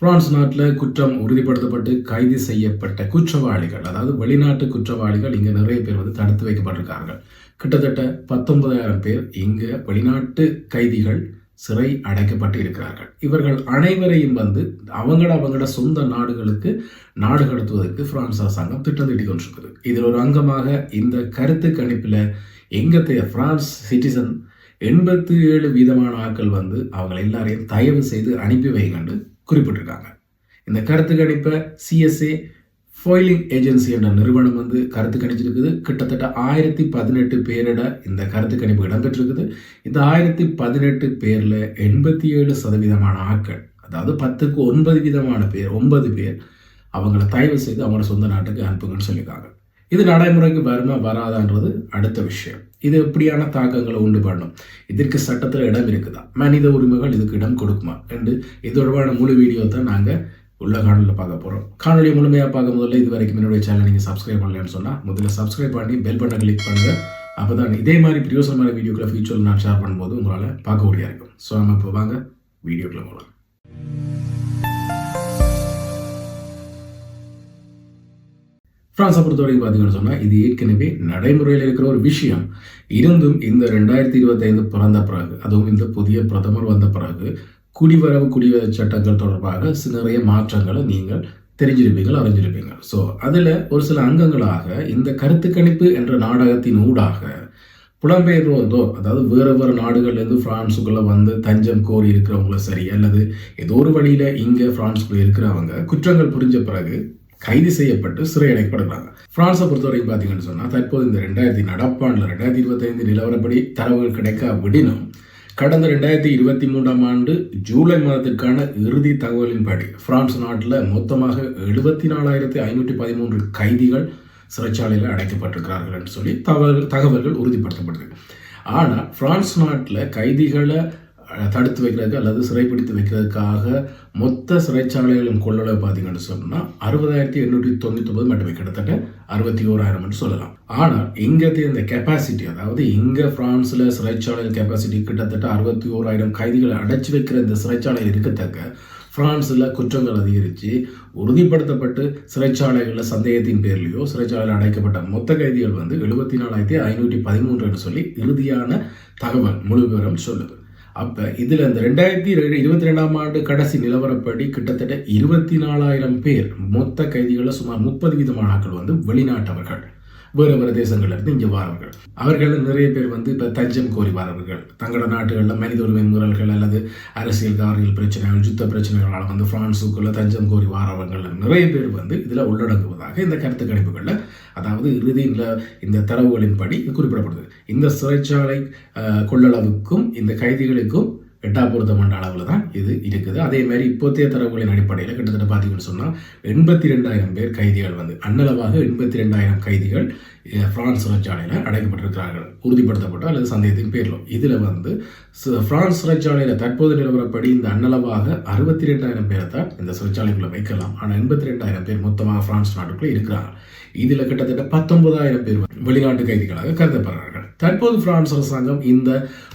France நாட்டில் குற்றம் உறுதிப்படுத்தப்பட்டு கைது செய்யப்பட்ட குற்றவாளிகள் அதாவது வெளிநாட்டு குற்றவாளிகள் இங்கே நிறைய பேர் வந்து தடுத்து வைக்கப்பட்டிருக்கார்கள். கிட்டத்தட்ட பத்தொன்பதாயிரம் பேர் இங்கே வெளிநாட்டு கைதிகள் சிறை அடைக்கப்பட்டு இருக்கிறார்கள். இவர்கள் அனைவரையும் வந்து அவங்கள அவங்களோட சொந்த நாடுகளுக்கு நாடு கடத்துவதற்கு பிரான்ஸ் அரசாங்கம் திட்டம் தீட்டி கொண்டிருக்குது. இதில் ஒரு அங்கமாக இந்த கருத்து கணிப்பில் எங்கத்தைய பிரான்ஸ் சிட்டிசன் எண்பத்தி ஏழு வீதமான ஆட்கள் வந்து அவங்களை எல்லாரையும் தயவு செய்து அனுப்பி வைக்கண்டு குறிப்பிட்டிருக்காங்க. இந்த கருத்து கணிப்பை சிஎஸ்ஏ ஃபோயிலிங் ஏஜென்சி என்ற நிறுவனம் வந்து கருத்து கணிச்சிருக்குது. கிட்டத்தட்ட ஆயிரத்தி பதினெட்டு பேரிட இந்த கருத்து கணிப்பு இடம்பெற்றிருக்குது. இந்த ஆயிரத்தி பதினெட்டு பேரில் எண்பத்தி ஏழு சதவீதமான ஆட்கள் அதாவது பத்துக்கு ஒன்பது விதமான பேர் ஒன்பது பேர் அவங்கள தயவு செய்து அவங்களோட சொந்த நாட்டுக்கு அனுப்புங்கன்னு சொல்லியிருக்காங்க. இது நடைமுறைக்கு வருமா வராதான்றது அடுத்த விஷயம். இது எப்படியான தாக்கங்களை உண்டு பண்ணும்? இதற்கு சட்டத்தில் இடம் இருக்குதா? மனித உரிமைகள் இதுக்கு இடம் கொடுக்குமா? என்று இது தொடர்பான முழு வீடியோ தான் நாங்கள் உள்ள காணொலியில் பார்க்க போகிறோம் காணொலி முழுமையாக பார்க்க முதல்ல இது வரைக்கும் என்னுடைய சேனல் நீங்கள் சப்ஸ்கிரைப் பண்ணலன்னு சொன்னால் முதல்ல சப்ஸ்கிரைப் பண்ணி பெல் பட்டனை கிளிக் பண்ணுங்கள் அப்போ தான் இதே மாதிரி பிரியோசனமான வீடியோக்களை ஃபியூச்சரில் நான் ஷேர் பண்ணும்போது உங்களால் பார்க்க முடியாது இருக்கும். ஸோ நம்ம இப்போ வாங்க வீடியோக்குள்ள போகலாம் பிரான்ஸை பொறுத்தவரைக்கும் பார்த்தீங்கன்னு சொன்னால் இது ஏற்கனவே நடைமுறையில் இருக்கிற ஒரு விஷயம். இருந்தும் இந்த ரெண்டாயிரத்தி இருபத்தைந்து பிறந்த பிறகு அதுவும் இந்த புதிய பிரதமர் வந்த பிறகு குடிவரவு குடிவர சட்டங்கள் தொடர்பாக நிறைய மாற்றங்களை நீங்கள் தெரிஞ்சிருப்பீங்கள் அறிஞ்சிருப்பீங்க ஸோ அதில் ஒரு சில அங்கங்களாக இந்த கருத்து கணிப்பு என்ற நாடகத்தின் ஊடாக புலம்பெயர்வதோ அதாவது வேறு வேறு நாடுகள்லேருந்து ஃப்ரான்ஸுக்குள்ளே வந்து தஞ்சம் கோரி இருக்கிறவங்கள சரி அல்லது ஏதோ ஒரு வழியில் இங்கே ஃப்ரான்ஸுக்குள்ளே இருக்கிறவங்க குற்றங்கள் புரிஞ்ச பிறகு கைது செய்யப்பட்டு சிறையடைக்கப்படுறாங்க பிரான்ஸை பொறுத்தவரைக்கும் பார்த்தீங்கன்னு சொன்னால் தற்போது இந்த ரெண்டாயிரத்தி நடப்பாண்டில் ரெண்டாயிரத்தி இருபத்தைந்து நிலவரப்படி தரவுகள் கிடைக்க விடினும் கடந்த ரெண்டாயிரத்தி இருபத்தி மூன்றாம் ஆண்டு ஜூலை மாதத்திற்கான இறுதி தகவலின்படி பிரான்ஸ் நாட்டில் மொத்தமாக எழுபத்தி நாலாயிரத்தி ஐநூற்றி பதிமூன்று கைதிகள் சிறைச்சாலையில் அடைக்கப்பட்டிருக்கிறார்கள் என்று சொல்லி தகவல் தகவல்கள் உறுதிப்படுத்தப்படுது. ஆனால் பிரான்ஸ் நாட்டில் கைதிகளை தடுத்து வைக்கிறதுக்கு அல்லது சிறைப்பிடித்து வைக்கிறதுக்காக மொத்த சிறைச்சாலைகளின் கொள்ளளவு பார்த்தீங்கன்னு சொன்னால் அறுபதாயிரத்தி எண்ணூற்றி தொண்ணூற்றி ஒன்பது மட்டுமே. கிட்டத்தட்ட அறுபத்தி ஓராயிரம் சொல்லலாம். ஆனால் இங்கே இந்த கெப்பாசிட்டி அதாவது இங்கே ஃப்ரான்ஸில் சிறைச்சாலையின் கெப்பாசிட்டி கிட்டத்தட்ட அறுபத்தி ஓராயிரம் கைதிகளை அடைச்சி வைக்கிற இந்த சிறைச்சாலை இருக்கத்தக்க பிரான்ஸில் குற்றங்கள் அதிகரித்து உறுதிப்படுத்தப்பட்டு சிறைச்சாலைகளில் சந்தேகத்தின் பேர்லேயோ சிறைச்சாலையில் அடைக்கப்பட்ட மொத்த கைதிகள் வந்து எழுபத்தி நாலாயிரத்தி ஐநூற்றி பதிமூன்றுன்னு சொல்லி இறுதியான தகவல் முழு விவரம் சொல்லுது. அப்போ இதில் இந்த ரெண்டாயிரத்தி இருபத்தி ரெண்டாம் ஆண்டு கடைசி நிலவரப்படி கிட்டத்தட்ட இருபத்தி நாலாயிரம் பேர் மொத்த கைதிகளில் சுமார் முப்பது வீதமான ஆட்கள் வந்து வெளிநாட்டவர்கள். வேறு வேறு தேசங்கள்லேருந்து இங்கே வாரவர்கள். அவர்கள் நிறைய பேர் வந்து இப்போ தஞ்சம் கோரி வாரவர்கள். தங்களோட நாட்டுகளில் மனித உரிமை மீறல்கள் அல்லது அரசியல் காரியல் பிரச்சனைகள் யுத்த பிரச்சனைகளால் வந்து பிரான்ஸுக்குள்ள தஞ்சம் கோரி வாரவர்கள் நிறைய பேர் வந்து இதில் உள்ளடங்குவதாக இந்த கருத்து கணிப்புகளில் அதாவது இறுதியில் இந்த தரவுகளின்படி குறிப்பிடப்படுது. இந்த சிறைச்சாலை கொள்ளளவுக்கும் இந்த கைதிகளுக்கும் எட்டா பொருத்தமான அளவில் தான் இது இருக்குது. அதே மாதிரி இப்போத்தைய தரவுகளின் அடிப்படையில் கிட்டத்தட்ட பார்த்தீங்கன்னு சொன்னால் எண்பத்தி ரெண்டாயிரம் பேர் கைதிகள் வந்து அன்னளவாக எண்பத்தி ரெண்டாயிரம் கைதிகள் பிரான்ஸ் சிறைச்சாலையில் அடைக்கப்பட்டிருக்கிறார்கள். உறுதிப்படுத்தப்பட்ட அல்லது சந்தேகத்தின் பேரிலும் இதில் வந்து பிரான்ஸ் சிறைச்சாலையில் தற்போது நிலவரப்படி இந்த அன்னளவாக அறுபத்தி ரெண்டாயிரம் பேரை தான் இந்த சிறைச்சாலைக்குள்ளே வைக்கலாம். ஆனால் எண்பத்தி ரெண்டாயிரம் பேர் மொத்தமாக பிரான்ஸ் நாட்டுக்குள்ளே இருக்கிறார்கள் இதில் கிட்டத்தட்ட பத்தொன்பதாயிரம் பேர் வெளிநாட்டு கைதிகளாக கருதப்படுறார்கள். தற்போது பிரான்ஸ் அரசாங்கம் இந்த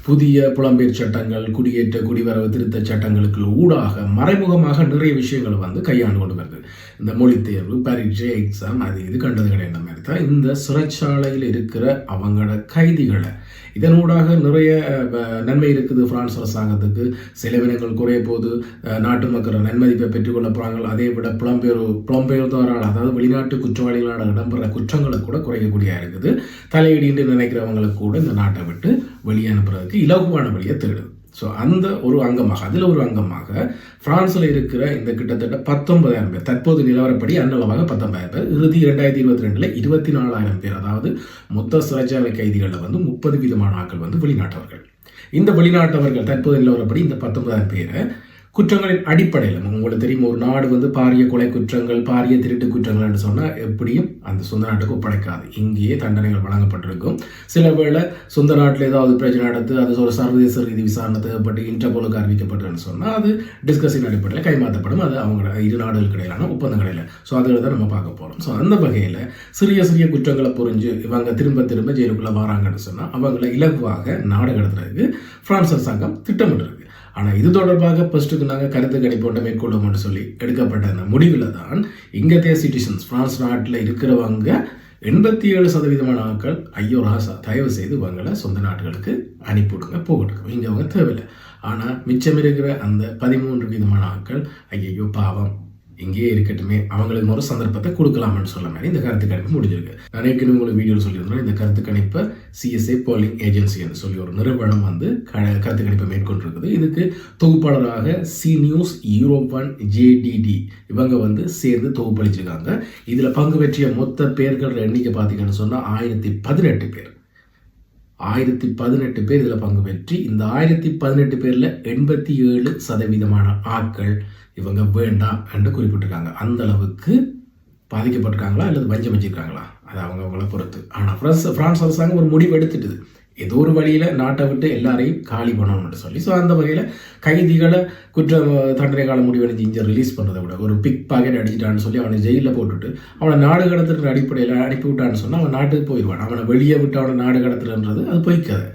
புதிய புலம்பெயர் சட்டங்கள் குடியேற்ற குடிவரவு திருத்த சட்டங்களுக்கு ஊடாக மறைமுகமாக நிறைய விஷயங்களை வந்து கையாண்டு கொண்டு வருது. இந்த மொழி தேர்வு பரீட்சை எக்ஸாம் அது இது கண்டது கிடையாது மாதிரி தான் இந்த சிறைச்சாலையில் இருக்கிற அவங்களோட கைதிகளை இதனூடாக நிறைய நன்மை இருக்குது பிரான்ஸ் அரசாங்கத்துக்கு. செலவினங்கள் குறைய போது நாட்டு மக்கள் நன்மதிப்பை பெற்றுக்கொள்ள போகிறாங்க அதே விட புலம்பெயர் புலம்பெயர்ந்தவரால் அதாவது வெளிநாட்டு குற்றவாளிகளால் இடம்பெற குற்றங்களை கூட குறைக்கக்கூடிய இருக்குது. தலையீடு நினைக்கிறவங்களுக்கு கூட இந்த நாட்டை விட்டு வெளியே அனுப்புறதுக்கு இலகுவான வழியை தேடுது. ஸோ அந்த ஒரு அங்கமாக அதில் ஒரு அங்கமாக பிரான்ஸில் இருக்கிற இந்த கிட்டத்தட்ட பத்தொன்பதாயிரம் பேர் தற்போது நிலவரப்படி அன்னளவாக பத்தொன்பதாயிரம் பேர் இறுதி இரண்டாயிரத்தி இருபத்தி ரெண்டில் இருபத்தி நாலாயிரம் பேர் அதாவது மொத்த சிறைச்சாலை கைதிகளில் வந்து முப்பது விதமான ஆட்கள் வந்து வெளிநாட்டவர்கள். இந்த வெளிநாட்டவர்கள் தற்போது நிலவரப்படி இந்த பத்தொன்பதாயிரம் பேரை குற்றங்களின் அடிப்படையில். உங்களுக்கு தெரியும் ஒரு நாடு வந்து பாரிய கொலை குற்றங்கள் பாரிய திருட்டு குற்றங்கள் என்று சொன்னால் எப்படியும் அந்த சொந்த நாட்டுக்கு ஒப்படைக்காது. இங்கேயே தண்டனைகள் வழங்கப்பட்டிருக்கும். சில வேளை சொந்த நாட்டில் ஏதாவது பிரச்சனை நடத்து அது ஒரு சர்வதேச ரீதி விசாரணை தேவைப்பட்டு இன்டர்போலுக்கு அறிவிக்கப்பட்டதுன்னு சொன்னால் அது டிஸ்கஸின் அடிப்படையில் கைமாற்றப்படும். அது அவங்க இரு நாடுகளுக்கு இடையிலான ஒப்பந்தங்கள் ஸோ அதில் தான் நம்ம பார்க்க போகிறோம் ஸோ அந்த வகையில் சிறிய சிறிய குற்றங்களை புரிஞ்சு இவங்க திரும்ப திரும்ப ஜெயிலுக்குள்ளே வராங்கன்னு சொன்னால் அவங்களை இலகுவாக நாடு கடத்துறதுக்கு பிரான்ஸ் அரசாங்கம் திட்டமிட்டிருக்கு. ஆனால் இது தொடர்பாக ஃபர்ஸ்ட்டுக்கு நாங்கள் கருத்து கணிப்போட்ட மேற்கொள்ளும்னு சொல்லி எடுக்கப்பட்ட அந்த முடிவில் தான் இங்கத்தைய சிட்டிசன்ஸ் பிரான்ஸ் நாட்டில் இருக்கிறவங்க எண்பத்தி ஏழு சதவீதமான ஆட்கள் ஐயோ ராசா தயவு செய்து இவங்களை சொந்த நாடுகளுக்கு அனுப்பிவிடுங்க போகட்டும். இங்கே அவங்க தேவையில்லை. ஆனால் மிச்சம் இருக்கிற அந்த பதிமூன்று விதமான ஆட்கள் ஐயையோ பாவம் இங்கேயே இருக்கட்டுமே. அவங்களுக்கு மறு சந்தர்ப்பத்தை கொடுக்கலாம்னு சொல்ல மாதிரி இந்த கருத்து கணிப்பு முடிஞ்சிருக்கு. நான் ஏற்கனவே உங்களுக்கு வீடியோ சொல்லியிருந்தேன். இந்த கருத்து கணிப்பை சிஎஸ்ஏ போலிங் ஏஜென்சின்னு சொல்லி ஒரு நிறுவனம் வந்து க- கருத்து கணிப்பை மேற்கொண்டிருக்குது. இதுக்கு தொகுப்பாளராக சி நியூஸ் யூரோப்பன் ஜேடிடி இவங்க வந்து சேர்ந்து தொகுப்பளிச்சிருக்காங்க. இதில் பங்கு பெற்றிய மொத்த பேர்கள் எண்ணிக்கை பார்த்தீங்கன்னு சொன்னால் ஆயிரத்தி பதினெட்டு பேர். ஆயிரத்தி பதினெட்டு பேர் இதில் பங்கு பெற்றி இந்த ஆயிரத்தி பதினெட்டு பேரில் எண்பத்தி ஏழு சதவீதமான ஆட்கள் இவங்க வேண்டாம் என்று குறிப்பிட்டிருக்காங்க. அந்த அளவுக்கு பாதிக்கப்பட்டிருக்காங்களா? அல்லது வஞ்சம் வச்சிருக்காங்களா அது அவங்க அவங்கள பொறுத்து. ஆனால் பிரான்ஸ் ஃப்ரான்ஸ் அரசாங்கம் ஒரு முடிவு எடுத்துட்டுது. ஏதோ ஒரு வழியில் நாட்டை விட்டு எல்லாரையும் காலி பண்ணணும்னு சொல்லி ஸோ அந்த வகையில் கைதிகளை குற்ற தண்டனை காலம் முடிவடைஞ்சு இங்கே ரிலீஸ் பண்ணுறதை விட ஒரு பிக் பாக்கெட் அடிச்சிட்டான்னு சொல்லி அவனை ஜெயிலில் போட்டுட்டு அவனை நாடு கடத்துற அடிப்படையில் அனுப்பி விட்டான்னு சொன்னால் அவன் நாட்டுக்கு போயிடுவான். அவனை வெளியே விட்டு அவனை நாடு கடத்துறன்றது அது பொய்க்காது.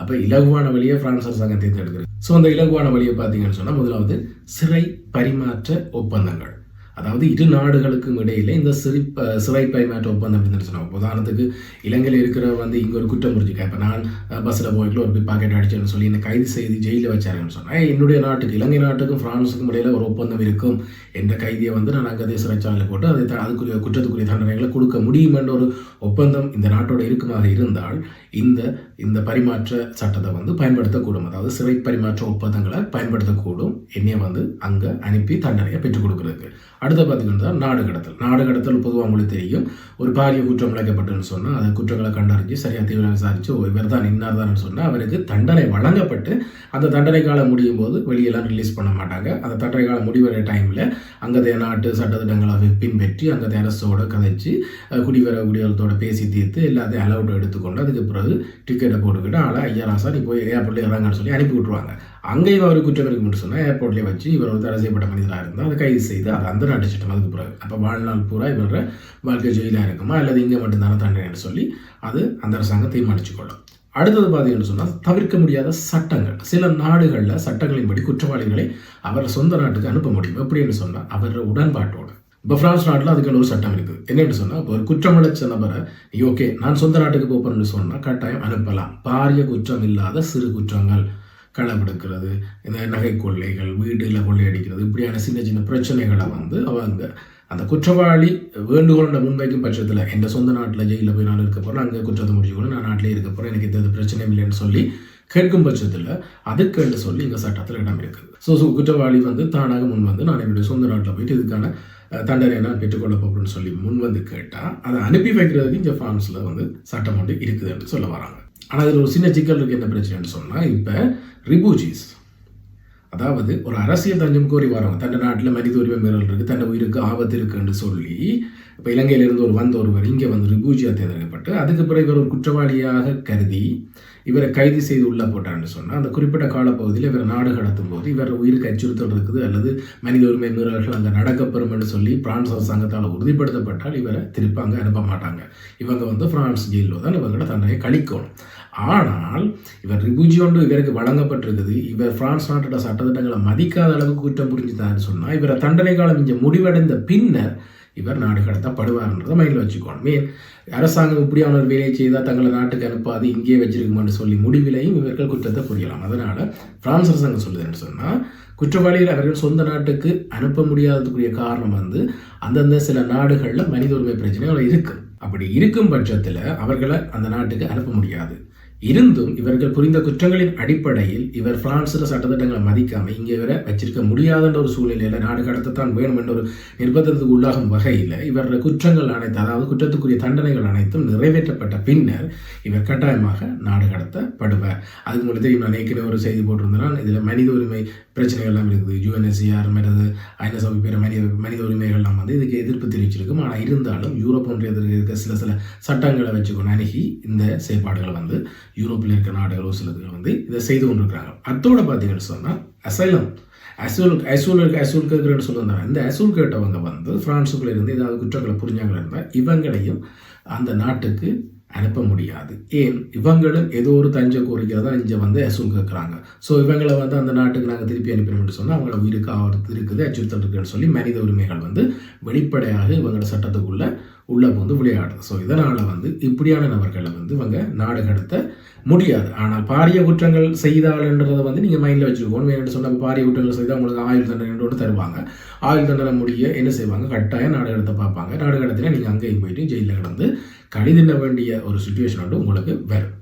அப்போ இலகுவான வழியை பிரான்ஸ் அரசாங்கம் தேர்ந்தெடுக்கிறது. ஸோ அந்த இலகுவான வழியை பார்த்தீங்கன்னு சொன்னால் முதலாவது சிறை பரிமாற்ற ஒப்பந்தங்கள். அதாவது இரு நாடுகளுக்கும் இடையில இந்த சிரிப்ப ப- சிறை பரிமாற்ற ஒப்பந்தம் அப்படின்னு சொன்னாங்க உதாரணத்துக்கு இலங்கையில் இருக்கிற வந்து இங்கே ஒரு குற்றம் புரிஞ்சுக்க? இப்போ நான் பஸ்ஸில் போய்ட்டு ஒரு பாக்கெட் அடிச்சேன்னு சொல்லி என்னை கைது செய்து ஜெயிலில் வச்சாருன்னு சொன்னால் என்னுடைய நாட்டுக்கு இலங்கை நாட்டுக்கும் ஃப்ரான்ஸுக்கும் இடையில ஒரு ஒப்பந்தம் இருக்கும். என்ற கைதியை வந்து நான் அங்கே சிறைச்சாலையில் போட்டு அதை அதுக்குரிய குற்றத்துக்குரிய தண்டனைகளை கொடுக்க முடியும் என்ற ஒரு ஒப்பந்தம் இந்த நாட்டோட இருக்குமாக இருந்தால் இந்த இந்த பரிமாற்ற சட்டத்தை வந்து பயன்படுத்தக்கூடும். அதாவது சிறை பரிமாற்ற ஒப்பந்தங்களை பயன்படுத்தக்கூடும். என்னைய வந்து அங்கே அனுப்பி தண்டனையை பெற்றுக் கொடுக்குறதுக்கு. அடுத்து பார்த்தீங்கன்னா நாடு கடத்தல். நாடு கடத்தல் பொதுவாக உங்களுக்கு தெரியும். ஒரு பாரிய குற்றம் இழைக்கப்பட்டுன்னு சொன்னால் அது குற்றங்களை கண்டறிஞ்சு சரியாக தீவிரம் விசாரித்து ஒரு இவர் தான் இன்னார் தான் சொன்னால் அவருக்கு தண்டனை வழங்கப்பட்டு அந்த தண்டனை காலம் முடியும் போது வெளியெல்லாம் ரிலீஸ் பண்ண மாட்டாங்க. அந்த தண்டனை காலம் முடிவடைய டைமில் அங்கதைய நாட்டு சட்டத்திட்டங்களை பின்பற்றி அங்கதைய அரசோட கதைச்சு குடிவர குடியலத்தோட பேசி தீர்த்து எல்லாத்தையும் அலவுட் எடுத்துக்கொண்டு அதுக்கு பிறகு டிக்கெட்டை போட்டுக்கிட்டு ஆளை ஐயா சார் நீ போய் ஏர்போர்ட்டில் இறங்கன்னு சொல்லி அனுப்பி விட்ருவாங்க அங்கேயும் அவர் குற்றம் இருக்குன்னு சொன்னால் ஏர்போர்ட்லேயே வச்சு இவர் ஒரு தடை செய்யப்பட்ட மனிதராக இருந்தால் அதை கைது செய்து அது அந்த நாட்டு சட்டம் அதுக்கு பிறகு. அப்போ வாழ்நாள் பூரா இவர வாழ்க்கை ஜெயிலாக இருக்குமா அல்லது இங்கே மட்டும்தானே தண்டனைன்னு சொல்லி அது அந்த அரசாங்கம் தீர்மானிச்சுக்கொள்ளும் அடுத்தது பார்த்தீங்கன்னு சொன்னால் தவிர்க்க முடியாத சட்டங்கள். சில நாடுகளில் சட்டங்களின்படி குற்றவாளிகளை அவர் சொந்த நாட்டுக்கு அனுப்ப முடியும். எப்படின்னு சொன்னால் அவர் உடன்பாட்டோட. இப்போ ஃப்ரான்ஸ் நாட்டில் அதுக்கான ஒரு சட்டம் இருக்குது என்னென்னு சொன்னால் ஒரு குற்றமடைச்ச நபரை நீ ஓகே நான் சொந்த நாட்டுக்கு போகிறேன்னு சொன்னால் கட்டாயம் அனுப்பலாம். பாரிய குற்றம் இல்லாத சிறு குற்றங்கள். களவெடுக்கிறது இந்த நகை கொள்ளைகள் வீடுல கொள்ளையடிக்கிறது இப்படியான சின்ன சின்ன பிரச்சனைகளை வந்து அவங்க அந்த குற்றவாளி வேண்டுகோளை முன்வைக்கும் பட்சத்தில் எந்த சொந்த நாட்டில் ஜெயிலில் போய் நான் இருக்க போகிறேன் அங்கே குற்றத்தை முடிச்சுக்கணும் நான் நாட்டிலே இருக்க போகிறேன் எனக்கு எந்த பிரச்சனை இல்லைன்னு சொல்லி கேட்கும் பட்சத்தில் அதுக்கு சொல்லி இங்கே சட்டத்தில் இடம் இருக்குது. ஸோ ஸோ குற்றவாளி வந்து தானாக முன் வந்து நான் என்னுடைய சொந்த நாட்டில் போயிட்டு இதுக்கான தண்டனை நான் பெற்றுக்கொள்ள போகிறேன்னு சொல்லி முன் வந்து கேட்டால் அதை அனுப்பி வைக்கிறதுக்கு இந்த ஃபார்ம்ஸில் வந்து சட்டம் ஒன்று இருக்குதுன்னு சொல்ல வராங்க. ஆனால் அதில் ஒரு சின்ன சிக்கல் இருக்குது என்ன பிரச்சனைன்னு சொன்னால் இப்போ ரிபூஜிஸ் அதாவது ஒரு அரசியல் தஞ்சம் கோரி வரவங்க தன் நாட்டில் மனித உரிமை மீறல் இருக்குது தன் உயிருக்கு ஆபத்து இருக்குன்னு சொல்லி இப்போ இலங்கையிலிருந்து ஒரு வந்த ஒருவர் இங்கே வந்து ரிபூஜியா தேர்ந்தெடுக்கப்பட்டு அதுக்கு பிறகு ஒரு குற்றவாளியாக கருதி இவரை கைது செய்து உள்ள போட்டான்னு சொன்னால் அந்த குறிப்பிட்ட காலப்பகுதியில் இவர் நாடு கடத்தும் போது இவர் உயிருக்கு அச்சுறுத்தல் இருக்குது அல்லது மனித உரிமை மீறல்கள் அங்கே நடக்கப்பெறும் என்று சொல்லி பிரான்ஸ் அரசாங்கத்தால் உறுதிப்படுத்தப்பட்டால் இவரை திருப்பி அங்கே அனுப்ப மாட்டாங்க. இவங்க வந்து பிரான்ஸ் ஜெயிலில் தான் இவங்களோட தண்டனையை கழிக்கணும். ஆனால் இவர் ரிபூஜி ஒன்று இவருக்கு வழங்கப்பட்டிருக்குது இவர் பிரான்ஸ் நாட்டோட சட்டத்திட்டங்களை மதிக்காத அளவுக்கு குற்றம் புரிஞ்சுதான்னு சொன்னால் இவரை தண்டனை காலம் இங்கே முடிவடைந்த பின்னர் இவர் நாடு கடத்தப்படுவார்ன்றதை மைண்டில் வச்சுக்கோணும். மீன் அரசாங்கம் இப்படியான ஒரு வேலையை செய்தால் தங்களை நாட்டுக்கு அனுப்பாது இங்கேயே வச்சிருக்குமான்னு சொல்லி முடிவிலையும் இவர்கள் குற்றத்தை புரியலாம். அதனால் பிரான்ஸ் அரசாங்கம் சொல்லுதுன்னு சொன்னால் குற்றவாளிகள் அவர்கள் சொந்த நாட்டுக்கு அனுப்ப முடியாததுக்குரிய காரணம் வந்து அந்தந்த சில நாடுகளில் மனித உரிமை பிரச்சனைகள் இருக்குது அப்படி இருக்கும் பட்சத்தில் அவர்களை அந்த நாட்டுக்கு அனுப்ப முடியாது. இருந்தும் இவர்கள் புரிந்த குற்றங்களின் அடிப்படையில் இவர் பிரான்ஸில் சட்டத்திட்டங்களை மதிக்காமல் இங்கே இவரை வச்சிருக்க முடியாதுன்ற ஒரு சூழ்நிலையில் நாடு கடத்தத்தான் வேணும் என்ற ஒரு நிர்பந்தத்துக்கு உள்ளாகும் வகையில் இவர் குற்றங்கள் அனைத்து அதாவது குற்றத்துக்குரிய தண்டனைகள் அனைத்தும் நிறைவேற்றப்பட்ட பின்னர் இவர் கட்டாயமாக நாடு கடத்தப்படுவார். அதுக்கு உங்களுக்கு தெரியும் நான் ஏற்கனவே ஒரு செய்தி போட்டிருந்தேன். இதில் மனித உரிமை பிரச்சனைகள் எல்லாம் இருக்குது. யூஎன்எஸ்சிஆர் மற்றது ஐநா சபை பேர் மனித மனித உரிமைகள்லாம் வந்து இதுக்கு எதிர்ப்பு தெரிவிச்சிருக்கும். ஆனால் இருந்தாலும் யூரோப் ஒன்றியத்தில் இருக்க சில சில சட்டங்களை வச்சுக்கொண்டு அணுகி இந்த செயற்பாடுகளை வந்து யூரோப்பில் இருக்க நாடுகளோ சிலதுகள் வந்து இதை செய்து கொண்டிருக்கிறாங்க அதோட பார்த்தீங்கன்னு சொன்னால் அசைலம். அசூல் அசூல் அசூல் கேட்குறேன்னு சொல்லுவாங்க. இந்த அசூல் கேட்டவங்க வந்து ஃப்ரான்ஸுக்குள்ளே இருந்து ஏதாவது குற்றங்களை புரிஞ்சாங்களா இருந்தால் இவங்களையும் அந்த நாட்டுக்கு அனுப்ப முடியாது. ஏன்? இவங்களும் ஏதோ ஒரு தஞ்ச கோரிக்கை தான் இங்கே வந்து அசூல் கேட்குறாங்க ஸோ இவங்களை வந்து அந்த நாட்டுக்கு நாங்கள் திருப்பி அனுப்பினோம்னு சொன்னால் அவங்கள உயிருக்கு ஆபத்து இருக்குது அச்சுறுத்தல் இருக்குன்னு சொல்லி மனித உரிமைகள் வந்து வெளிப்படையாக இவங்களோட சட்டத்துக்குள்ளே உள்ளே வந்து விளையாடுது. ஸோ இதனால் வந்து இப்படியான நபர்களை வந்து இவங்க நாடு கடத்த முடியாது. ஆனால் பாரிய குற்றங்கள் செய்தாள்ன்றதை வந்து நீங்கள் மைண்டில் வச்சுக்கோணும் என்று சொன்னால் பாரிய குற்றங்கள் செய்தால் உங்களுக்கு ஆயுள் தண்டனை ஒன்று தருவாங்க. ஆயுள் தண்டனை முடிய என்ன செய்வாங்க? கட்டாயம் நாடு கடத்த பார்ப்பாங்க. நாடு கடத்தினா நீங்கள் அங்கேயும் போயிட்டு ஜெயிலில் கிடந்து கழி வேண்டிய ஒரு சுச்சுவேஷன் வந்து உங்களுக்கு வரும்.